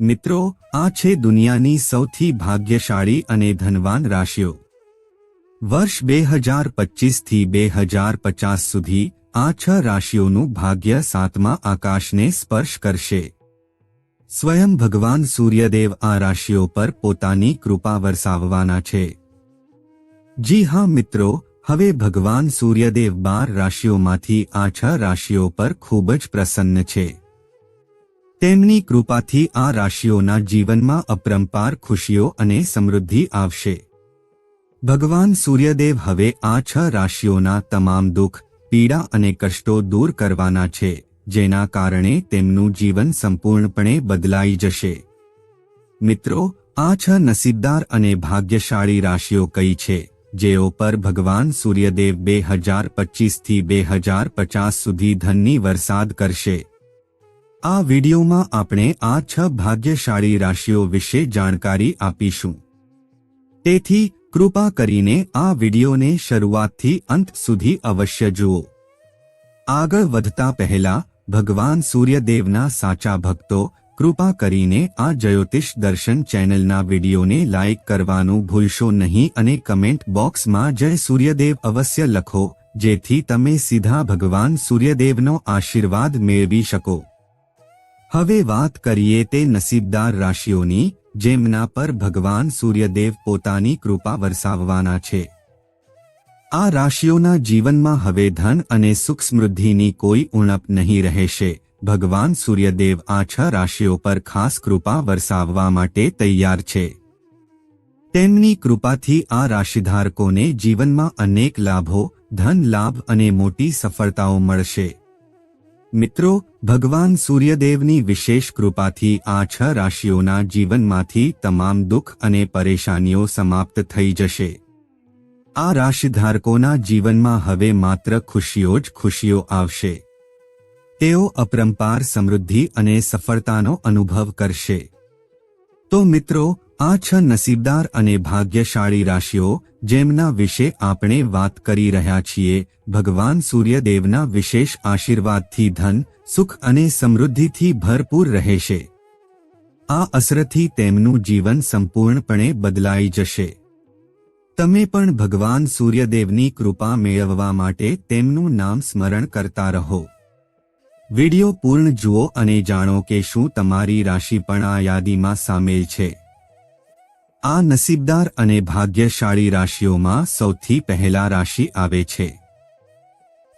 મિત્રો, આ છે દુનિયાની સૌથી ભાગ્યશાળી અને ધનવાન રાશિઓ. વર્ષ બે હજાર પચીસથી બે હજાર પચાસ સુધી આ છ રાશિઓનું ભાગ્ય સાતમા આકાશને સ્પર્શ કરશે. સ્વયં ભગવાન સૂર્યદેવ આ રાશિઓ પર પોતાની કૃપા વરસાવવાના છે. જી હા મિત્રો, હવે ભગવાન સૂર્યદેવ બાર રાશિઓમાંથી આ છ રાશિઓ પર ખૂબ જ પ્રસન્ન છે. તેમની કૃપાથી આ રાશિઓના જીવનમાં અપરંપાર ખુશીઓ અને સમૃદ્ધિ આવશે. ભગવાન સૂર્યદેવ હવે આ છ રાશિઓના તમામ દુઃખ, પીડા અને કષ્ટો દૂર કરવાના છે, જેના કારણે તેમનું જીવન સંપૂર્ણપણે બદલાઈ જશે. મિત્રો, આ છ નસીબદાર અને ભાગ્યશાળી રાશિઓ કઈ છે, જેઓ પર ભગવાન સૂર્યદેવ બે હજાર પચીસથી બે હજાર પચાસ સુધી ધનની વરસાદ કરશે? આ વિડિયોમાં આપણે આ છ ભાગ્યશાળી રાશિઓ વિશે જાણકારી આપીશું. તેથી, કૃપા કરીને આ વિડિયોને શરૂઆતથી અંત સુધી અવશ્ય જુઓ. આગળ વધતા પહેલા, ભગવાન સૂર્યદેવના સાચા ભક્તો, કૃપા કરીને આ જ્યોતિષ દર્શન ચેનલના વિડીયોને લાઇક કરવાનું ભૂલશો નહીં અને કમેન્ટ બોક્સમાં જય સૂર્યદેવ અવશ્ય લખો, જેથી તમે સીધા ભગવાન સૂર્યદેવનો આશીર્વાદ મેળવી શકો. હવે વાત કરીએ તે નસીબદાર રાશિઓની, જેમના પર ભગવાન સૂર્યદેવ પોતાની કૃપા વરસાવવાના છે. આ રાશિઓના જીવનમાં હવે ધન અને સુખ સમૃદ્ધિની કોઈ ઉણપ નહીં રહેશે. ભગવાન સૂર્યદેવ આ છ રાશિઓ પર ખાસ કૃપા વરસાવવા માટે તૈયાર છે. તેમની કૃપાથી આ રાશિધારકોને જીવનમાં અનેક લાભો, ધન લાભ અને મોટી સફળતાઓ મળશે. મિત્રો, ભગવાન સૂર્યદેવની વિશેષ કૃપાથી આ છ રાશિઓના જીવનમાંથી તમામ દુઃખ અને પરેશાનીઓ સમાપ્ત થઈ જશે. આ રાશિધારકોના જીવનમાં હવે માત્ર ખુશીઓ જ ખુશીઓ આવશે. તેઓ અપરંપાર સમૃદ્ધિ અને સફળતાનો અનુભવ કરશે. તો મિત્રો આ છ નસીબદાર અને ભાગ્યશાળી રાશિઓ, જેમના વિશે આપણે વાત કરી રહ્યા છીએ, ભગવાન સૂર્યદેવના વિશેષ આશીર્વાદથી ધન, સુખ અને સમૃદ્ધિથી ભરપૂર રહેશે. આ અસરથી તેમનું જીવન સંપૂર્ણપણે બદલાઈ જશે. તમે પણ ભગવાન સૂર્યદેવની કૃપા મેળવવા માટે તેમનું નામ સ્મરણ કરતા રહો. વિડિયો પૂર્ણ જુઓ અને જાણો કે શું તમારી રાશિ પણ આ યાદીમાં સામેલ છે. આ નસીબદાર અને ભાગ્યશાળી રાશિઓમાં સૌથી પહેલા રાશિ આવે છે.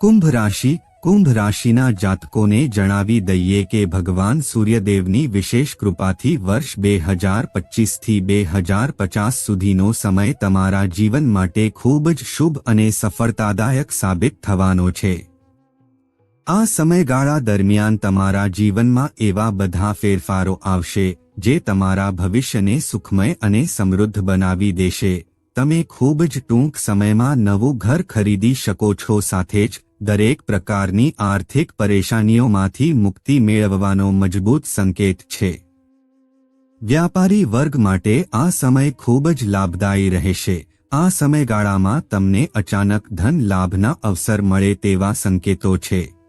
કુંભ રાશિ, કુંભ રાશિના જાતકોને જણાવી દઈએ કે ભગવાન સૂર્યદેવની વિશેષ કૃપાથી વર્ષ બે હજાર પચીસથી બે હજાર પચાસ સુધીનો સમય તમારા જીવન માટે ખૂબ જ શુભ અને સફળતાદાયક સાબિત થવાનો છે. આ સમયગાળા દરમિયાન તમારા જીવનમાં એવા બધા ફેરફારો આવશે જે તમારા ભવિષ્યને સુખમય અને સમૃદ્ધ બનાવી દેશે. તમે ખૂબ જ ટૂંક સમયમાં નવું ઘર ખરીદી શકો છો. સાથે જ, દરેક પ્રકારની આર્થિક પરેશાનીઓમાંથી મુક્તિ મેળવવાનો મજબૂત સંકેત છે. વ્યાપારી વર્ગ માટે આ સમય ખૂબ જ લાભદાયી રહેશે. આ સમયગાળામાં તમને અચાનક ધન લાભના અવસર મળે તેવા સંકેતો છે.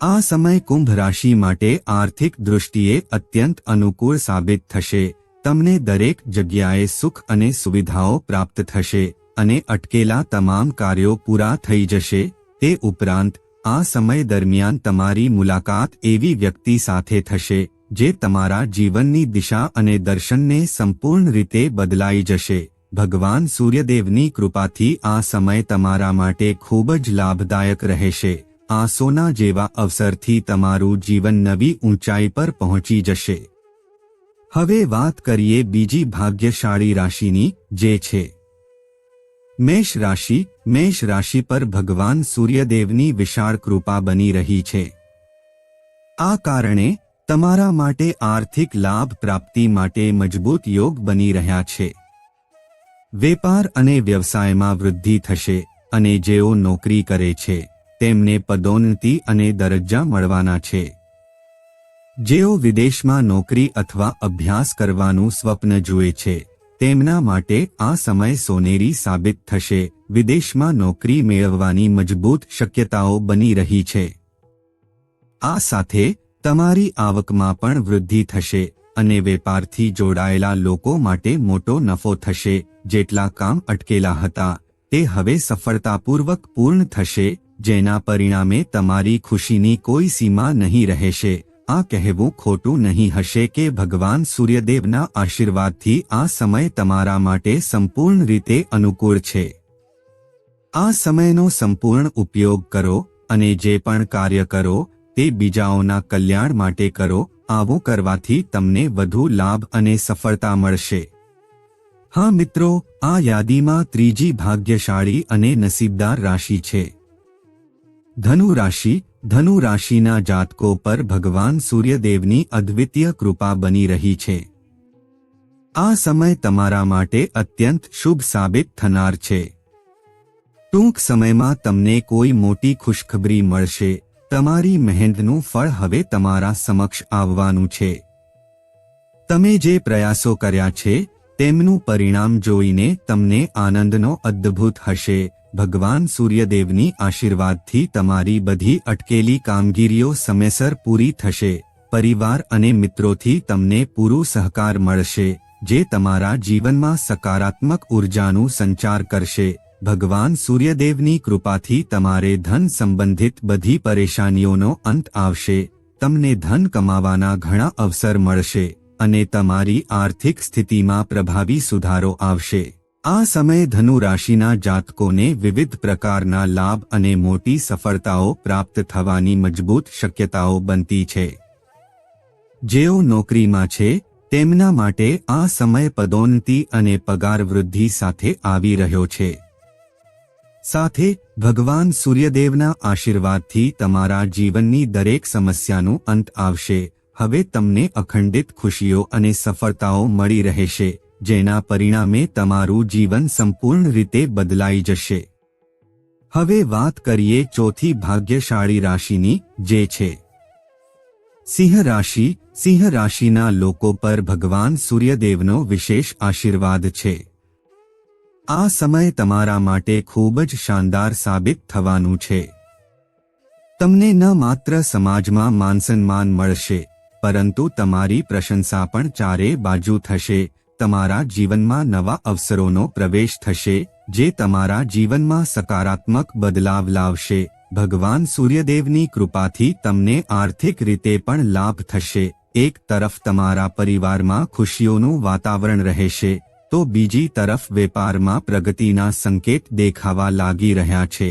આ સમય કુંભ રાશિ માટે આર્થિક દૃષ્ટિએ અત્યંત અનુકૂળ સાબિત થશે. તમને દરેક જગ્યાએ સુખ અને સુવિધાઓ પ્રાપ્ત થશે અને અટકેલા તમામ કાર્યો પૂરા થઈ જશે. તે ઉપરાંત, આ સમય દરમિયાન તમારી મુલાકાત એવી વ્યક્તિ સાથે થશે, જે તમારા જીવનની દિશા અને દર્શનને સંપૂર્ણ રીતે બદલાઈ જશે. ભગવાન સૂર્યદેવની કૃપાથી આ સમય તમારા માટે ખૂબ જ લાભદાયક રહેશે. આ સોના જેવા અવસરથી તમારું જીવન નવી ઊંચાઈ પર પહોંચી જશે. હવે વાત કરીએ બીજી ભાગ્યશાળી રાશિની, જે છે. મેષ રાશિ મેષ રાશિ પર ભગવાન સૂર્યદેવની વિશાળ કૃપા બની રહી છે. આ કારણે તમારા માટે આર્થિક લાભ પ્રાપ્તિ માટે મજબૂત યોગ બની રહ્યા છે. વેપાર અને વ્યવસાયમાં વૃદ્ધિ થશે અને જેઓ નોકરી કરે છે. તેમને પદોન્નતિ અને દરજ્જા મળવાના છે. જેઓ વિદેશમાં નોકરી અથવા અભ્યાસ કરવાનું સ્વપ્ન જુએ છે, તેમના માટે આ સમય સોનેરી સાબિત થશે. વિદેશમાં નોકરી મેળવવાની મજબૂત શક્યતાઓ બની રહી છે. આ સાથે તમારી આવકમાં પણ વૃદ્ધિ થશે અને વેપારથી જોડાયેલા લોકો માટે મોટો નફો થશે. જેટલા કામ અટકેલા હતા, તે હવે સફળતાપૂર્વક પૂર્ણ થશે જેના પરિણામે તમારી ખુશીની કોઈ સીમા નહીં રહેશે. આ કહેવું ખોટું નહીં હશે કે ભગવાન સૂર્યદેવના આશીર્વાદથી આ સમય તમારા માટે સંપૂર્ણ રીતે અનુકૂળ છે. આ સમયનો સંપૂર્ણ ઉપયોગ કરો અને જે પણ કાર્ય કરો, તે બીજાઓના કલ્યાણ માટે કરો, આવું કરવાથી તમને વધુ લાભ અને સફળતા મળશે. હા મિત્રો, આ યાદીમાં ત્રીજી ભાગ્યશાળી અને નસીબદાર રાશિ છે. ધનુ રાશિ ધનુ રાશિના જાતકો પર ભગવાન સૂર્યદેવની અદ્વિતીય કૃપા બની રહી છે. આ સમય તમારા માટે અત્યંત શુભ સાબિત થનાર છે. ટૂંક સમયમાં તમને કોઈ મોટી ખુશખબરી મળશે. તમારી મહેનતનું ફળ હવે તમારા સમક્ષ આવવાનું છે. તમે જે પ્રયાસો કર્યા છે, તેમનું પરિણામ જોઈને તમને આનંદનો અદ્ભુત હશે. ભગવાન સૂર્યદેવની આશીર્વાદથી તમારી બધી અટકેલી કામગીરીઓ સમયસર પૂરી થશે, પરિવાર અને મિત્રોથી તમને પૂરું સહકાર મળશે, જે તમારા જીવનમાં સકારાત્મક ઉર્જાનું સંચાર કરશે. ભગવાન સૂર્યદેવની કૃપાથી તમારે ધન સંબંધિત બધી પરેશાનીઓનો અંત આવશે, તમને ધન કમાવાના ઘણા અવસર મળશે અને તમારી આર્થિક સ્થિતિમાં પ્રભાવી સુધારો આવશે. આ સમય ધનુ રાશિના જાતકોને વિવિધ પ્રકારના લાભ અને મોટી સફળતાઓ પ્રાપ્ત થવાની મજબૂત શક્યતાઓ બનતી છે. જેઓ નોકરીમાં છે, તેમના માટે આ સમય પદોન્નતિ અને પગાર વૃદ્ધિ સાથે આવી રહ્યો છે. સાથે, ભગવાન સૂર્યદેવના આશીર્વાદથી તમારા જીવનની દરેક સમસ્યાનું અંત આવશે. હવે તમને અખંડિત ખુશીઓ અને સફળતાઓ મળી રહેશે. જેના પરિણામે તમારું જીવન સંપૂર્ણ રીતે બદલાઈ જશે. હવે વાત કરીએ ચોથી ભાગ્યશાળી રાશિની, જે છે. સિંહ રાશિ, સિંહ રાશિના લોકો પર ભગવાન સૂર્યદેવનો વિશેષ આશીર્વાદ છે. આ સમય તમારા માટે ખૂબ જ શાનદાર સાબિત થવાનું છે. તમને ન માત્ર સમાજમાં માનસન્માન મળશે, પરંતુ તમારી પ્રશંસા પણ ચારે બાજુ થશે. તમારા જીવનમાં નવા અવસરોનો પ્રવેશ થશે, જે તમારા જીવનમાં સકારાત્મક બદલાવ લાવશે. ભગવાન સૂર્યદેવની કૃપાથી તમને આર્થિક રીતે પણ લાભ થશે. એક તરફ તમારા પરિવારમાં ખુશીઓનું વાતાવરણ રહેશે, તો બીજી તરફ વેપારમાં પ્રગતિના સંકેત દેખાવા લાગી રહ્યા છે.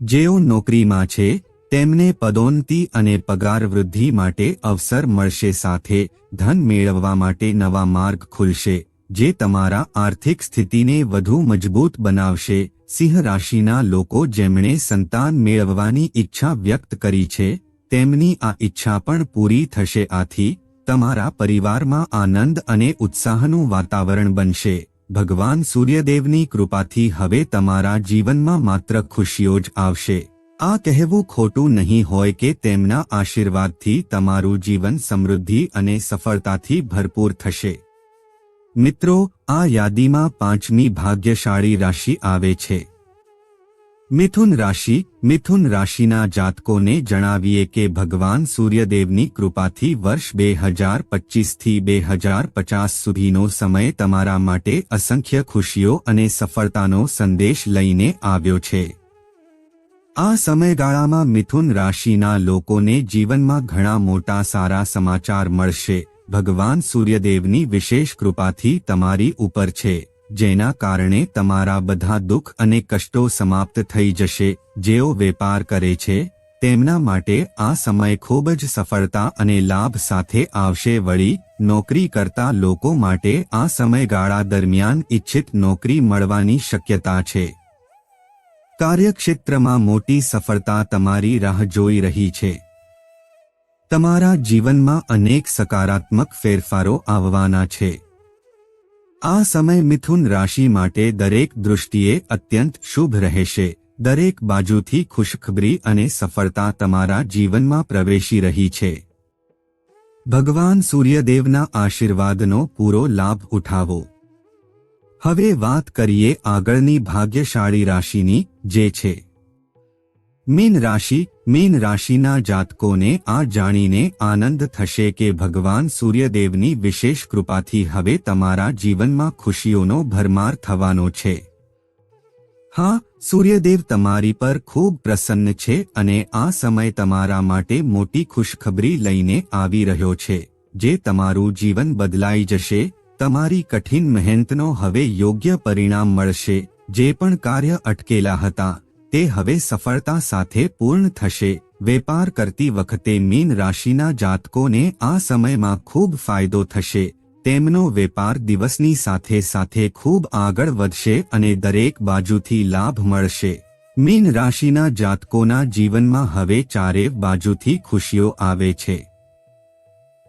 જેઓ નોકરીમાં છે તેમને પદોન્નતિ અને પગાર વૃદ્ધિ માટે અવસર મળશે સાથે ધન મેળવવા માટે નવા માર્ગ ખુલશે, જે તમારા આર્થિક સ્થિતિને વધુ મજબૂત બનાવશે. સિંહ રાશિના લોકો જેમણે સંતાન મેળવવાની ઈચ્છા વ્યક્ત કરી છે, તેમની આ ઈચ્છા પણ પૂરી થશે. આથી, તમારા પરિવારમાં આનંદ અને ઉત્સાહનું વાતાવરણ બનશે. ભગવાન સૂર્યદેવની કૃપાથી હવે તમારા જીવનમાં માત્ર ખુશીઓ જ આવશે. આ કહેવું ખોટું નહીં હોય કે તેમના આશીર્વાદથી તમારું જીવન સમૃદ્ધિ અને સફળતાથી ભરપૂર થશે. મિત્રો, આ યાદીમાં પાંચમી ભાગ્યશાળી રાશિ આવે છે. મિથુન રાશિ, મિથુન રાશિના જાતકોને જણાવીએ કે ભગવાન સૂર્યદેવની કૃપાથી વર્ષ બે હજાર પચીસથી બે હજાર પચાસ સુધીનો સમય તમારા માટે અસંખ્ય ખુશીઓ અને સફળતાનો સંદેશ લઈને આવ્યો છે. આ સમયગાળામાં મિથુન રાશિના લોકોને જીવનમાં ઘણા મોટા સારા સમાચાર મળશે. ભગવાન સૂર્યદેવની વિશેષ કૃપાથી તમારી ઉપર છે, જેના કારણે તમારા બધા દુઃખ અને કષ્ટો સમાપ્ત થઈ જશે. જેઓ વેપાર કરે છે, તેમના માટે આ સમય ખૂબ જ સફળતા અને લાભ સાથે આવશે. વળી, નોકરી કરતા લોકો માટે આ સમયગાળા દરમિયાન ઇચ્છિત નોકરી મળવાની શક્યતા છે. કાર્યક્ષેત્રમાં મોટી સફળતા તમારી રાહ જોઈ રહી છે. તમારા જીવનમાં અનેક સકારાત્મક ફેરફારો આવવાના છે. આ સમય મિથુન રાશિ માટે દરેક દૃષ્ટિએ અત્યંત શુભ રહેશે. દરેક બાજુથી ખુશખબરી અને સફળતા તમારા જીવનમાં પ્રવેશી રહી છે. ભગવાન સૂર્યદેવના આશીર્વાદનો પૂરો લાભ ઉઠાવો. હવે વાત કરીએ આગળની ભાગ્યશાળી રાશિની જે છે. મીન રાશિ, મીન રાશિના જાતકોને આ જાણીને આનંદ થશે કે ભગવાન સૂર્યદેવની વિશેષ કૃપાથી હવે તમારા જીવનમાં ખુશીઓનો ભરમાર થવાનો છે. હા, સૂર્યદેવ તમારી પર ખૂબ પ્રસન્ન છે અને આ સમય તમારા માટે મોટી ખુશખબરી લઈને આવી રહ્યો છે. જે તમારું જીવન બદલાઈ જશે, તમારી કઠિન મહેનતનો હવે યોગ્ય પરિણામ મળશે. જે પણ કાર્ય અટકેલા હતા, તે હવે સફળતા સાથે પૂર્ણ થશે. વેપાર કરતી વખતે મીન રાશિના જાતકોને આ સમયમાં ખૂબ ફાયદો થશે. તેમનો વેપાર દિવસની સાથે સાથે ખૂબ આગળ વધશે અને દરેક બાજુથી લાભ મળશે. મીન રાશિના જાતકોના જીવનમાં હવે ચારે બાજુથી ખુશીઓ આવે છે.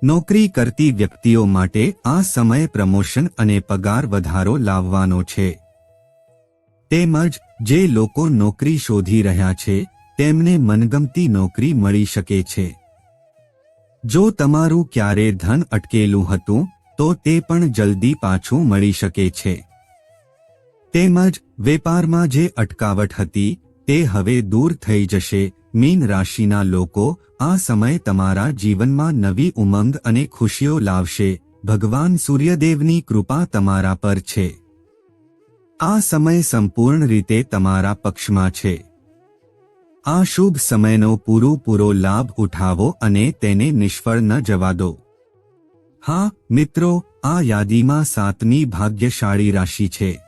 નોકરી કરતી વ્યક્તિઓ માટે આ સમય પ્રમોશન અને પગાર વધારો લાવવાનો છે. તેમજ જે લોકો નોકરી શોધી રહ્યા છે, તેમને મનગમતી નોકરી મળી શકે છે. જો તમારું ક્યારે ધન અટકેલું હતું, તો તે પણ જલ્દી પાછું મળી શકે છે. તેમજ વેપારમાં જે અટકાવટ હતી, તે હવે દૂર થઈ જશે. મીન રાશિના લોકો આ સમય તમારા જીવનમાં નવી ઉમંગ અને ખુશીઓ લાવશે. ભગવાન સૂર્યદેવની કૃપા તમારા પર છે. આ સમય સંપૂર્ણ રીતે તમારા પક્ષમાં છે. આ શુભ સમયનો પૂરો લાભ ઉઠાવો અને તેને નિષ્ફળ ન જવા દો. હા, મિત્રો, આ યાદીમાં સાતમી ભાગ્યશાળી રાશિ છે.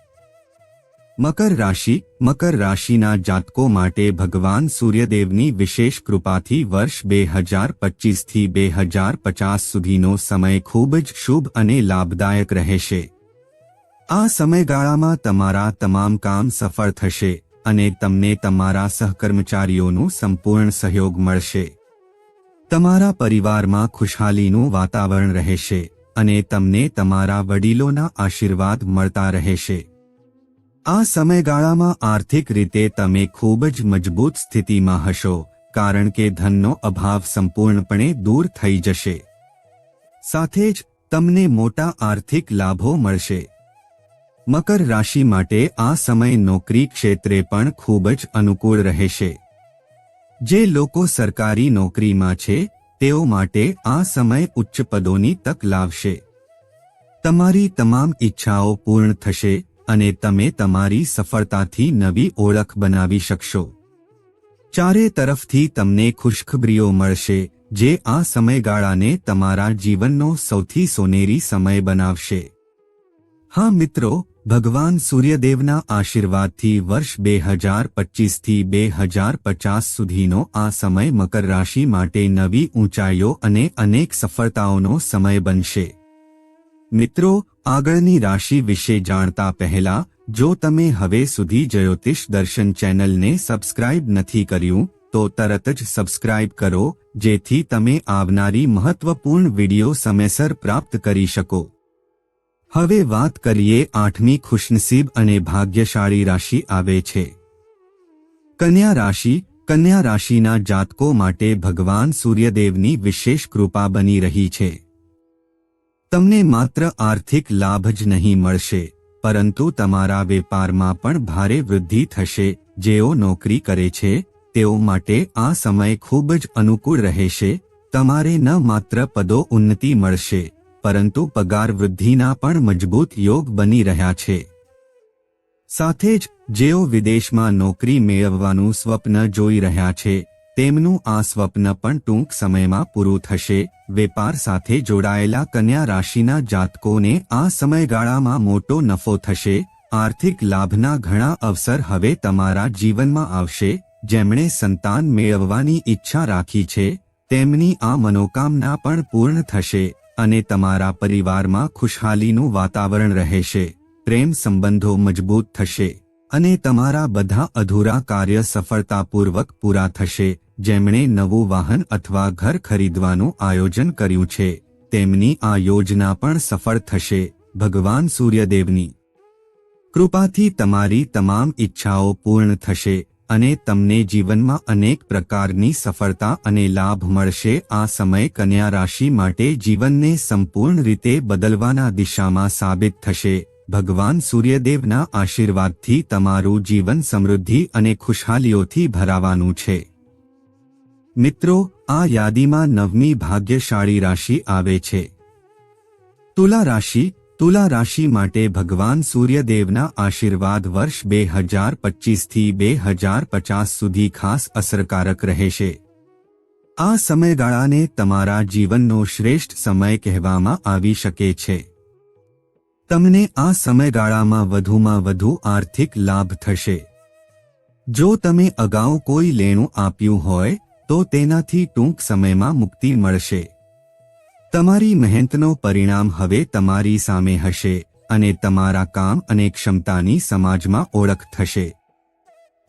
મકર રાશિ, મકર રાશિના જાતકો માટે ભગવાન સૂર્યદેવની વિશેષ કૃપાથી વર્ષ બે હજાર પચીસથી બે હજાર પચાસ સુધીનો સમય ખૂબ જ શુભ અને લાભદાયક રહેશે. આ સમયગાળામાં તમારા તમામ કામ સફળ થશે અને તમને તમારા સહકર્મચારીઓનું સંપૂર્ણ સહયોગ મળશે. તમારા પરિવારમાં ખુશહાલીનું વાતાવરણ રહેશે અને તમને તમારા વડીલોના આશીર્વાદ મળતા રહેશે. આ સમયગાળામાં આર્થિક રીતે તમે ખૂબ જ મજબૂત સ્થિતિમાં હશો કારણ કે ધનનો અભાવ સંપૂર્ણપણે દૂર થઈ જશે. સાથે જ તમને મોટા આર્થિક લાભો મળશે. મકર રાશિ માટે આ સમય નોકરી ક્ષેત્રે પણ ખૂબ જ અનુકૂળ રહેશે. જે લોકો સરકારી નોકરીમાં છે, તેઓ માટે આ સમય ઉચ્ચ પદોની તક લાવશે. તમારી તમામ ઈચ્છાઓ પૂર્ણ થશે અને તમે તમારી સફળતાથી નવી ઓળખ બનાવી શકશો. ચારે તરફથી તમને ખુશખબરીઓ મળશે, જે આ સમયગાળાને તમારા જીવનનો સૌથી સોનેરી સમય બનાવશે. હા મિત્રો ભગવાન સૂર્યદેવના આશીર્વાદથી વર્ષ બે હજાર પચીસથી બે હજાર પચાસ સુધીનો આ સમય મકર રાશિ માટે નવી ઊંચાઈઓ અને અનેક સફળતાઓનો સમય બનશે. મિત્રો, આગળની રાશિ વિશે જાણતા પહેલા, જો તમે હવે સુધી જ્યોતિષ દર્શન ચેનલને સબસ્ક્રાઇબ નથી કર્યું, તો તરત જ સબસ્ક્રાઇબ કરો, જેથી તમે આવનારી મહત્વપૂર્ણ વિડિયો સમયસર પ્રાપ્ત કરી શકો. હવે વાત કરીએ આઠમી ખુશનસીબ અને ભાગ્યશાળી રાશિ આવે છે. કન્યા રાશિ, કન્યા રાશિના જાતકો માટે ભગવાન સૂર્યદેવની વિશેષ કૃપા બની રહી છે. તમને માત્ર આર્થિક લાભ જ નહીં મળશે, પરંતુ તમારા વેપારમાં પણ ભારે વૃદ્ધિ થશે, જેઓ નોકરી કરે છે, તેઓ માટે આ સમય ખૂબ જ અનુકૂળ રહેશે, તમારે ન માત્ર પદો ઉન્નતિ મળશે પરંતુ પગાર વૃદ્ધિના પણ મજબૂત યોગ બની રહ્યા છે. સાથે જ, જેઓ વિદેશમાં નોકરી મેળવવાનું સ્વપ્ન જોઈ રહ્યા છે, તેમનું આ સ્વપ્ન પણ ટૂંક સમયમાં પૂરું થશે. વેપાર સાથે જોડાયેલા કન્યા રાશિના જાતકોને આ સમયગાળામાં મોટો નફો થશે. આર્થિક લાભના ઘણા અવસર હવે તમારા જીવનમાં આવશે. જેમણે સંતાન મેળવવાની ઈચ્છા રાખી છે, તેમની આ મનોકામના પણ પૂર્ણ થશે. અને તમારા પરિવારમાં ખુશહાલીનું વાતાવરણ રહેશે, પ્રેમ સંબંધો મજબૂત થશે, અને તમારા બધા અધૂરા કાર્ય સફળતાપૂર્વક પૂરા થશે, જેમણે નવું વાહન અથવા ઘર ખરીદવાનું આયોજન કર્યું છે, તેમની આ યોજના પણ સફળ થશે, ભગવાન સૂર્યદેવની કૃપાથી તમારી તમામ ઈચ્છાઓ પૂર્ણ થશે અને તમને જીવનમાં અનેક પ્રકારની સફળતા અને લાભ મળશે. આ સમય કન્યા રાશિ માટે જીવનને સંપૂર્ણ રીતે બદલવાના દિશામાં સાબિત થશે. ભગવાન સૂર્યદેવના આશીર્વાદથી તમારું જીવન સમૃદ્ધિ અને ખુશહાલીઓથી ભરાવાનું છે. મિત્રો, આ યાદીમાં નવમી ભાગ્યશાળી રાશિ આવે છે. તુલા રાશિ તુલા રાશિ માટે ભગવાન સૂર્યદેવના આશીર્વાદ વર્ષ બે હજાર પચીસથી બે હજાર પચાસ સુધી ખાસ અસરકારક રહેશે. આ સમયગાળાને તમારા જીવનનો શ્રેષ્ઠ સમય કહેવામાં આવી શકે છે. તમને આ સમયગાળામાં વધુમાં વધુ આર્થિક લાભ થશે. જો તમે અગાઉ કોઈ લેણું આપ્યું હોય, તો તેનાથી ટૂંક સમયમાં મુક્તિ મળશે. તમારી મહેનતનો પરિણામ હવે તમારી સામે હશે અને તમારા કામ અને ક્ષમતાની સમાજમાં ઓળખ થશે.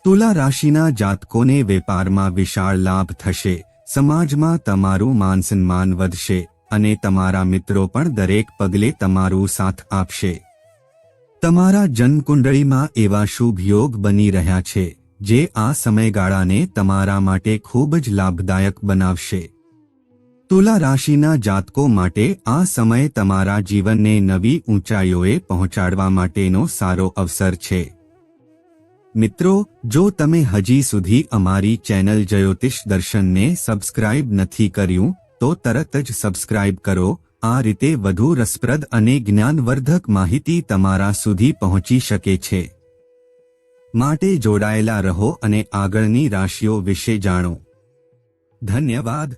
તુલા રાશિના જાતકોને વેપારમાં વિશાળ લાભ થશે, સમાજમાં તમારું માન સન્માન વધશે અને તમારા મિત્રો પણ દરેક પગલે તમારું સાથ આપશે. તમારા જન્મકુંડળીમાં એવા શુભ યોગ બની રહ્યા છે, જે આ સમયગાળાને તમારા માટે ખૂબ જ લાભદાયક બનાવશે. તુલા રાશિના જાતકો માટે આ સમય તમારા જીવનને નવી ઊંચાઈઓએ પહોંચાડવા માટેનો સારો અવસર છે. મિત્રો, જો તમે હજી સુધી અમારી ચેનલ જ્યોતિષ દર્શનને સબસ્ક્રાઇબ નથી કર્યું, તો તરત જ સબસ્ક્રાઇબ કરો. આ રીતે વધુ રસપ્રદ અને જ્ઞાનવર્ધક માહિતી તમારા સુધી પહોંચી શકે છે. માટે જોડાયેલા રહો અને આગળની રાશિઓ વિશે જાણો. ધન્યવાદ.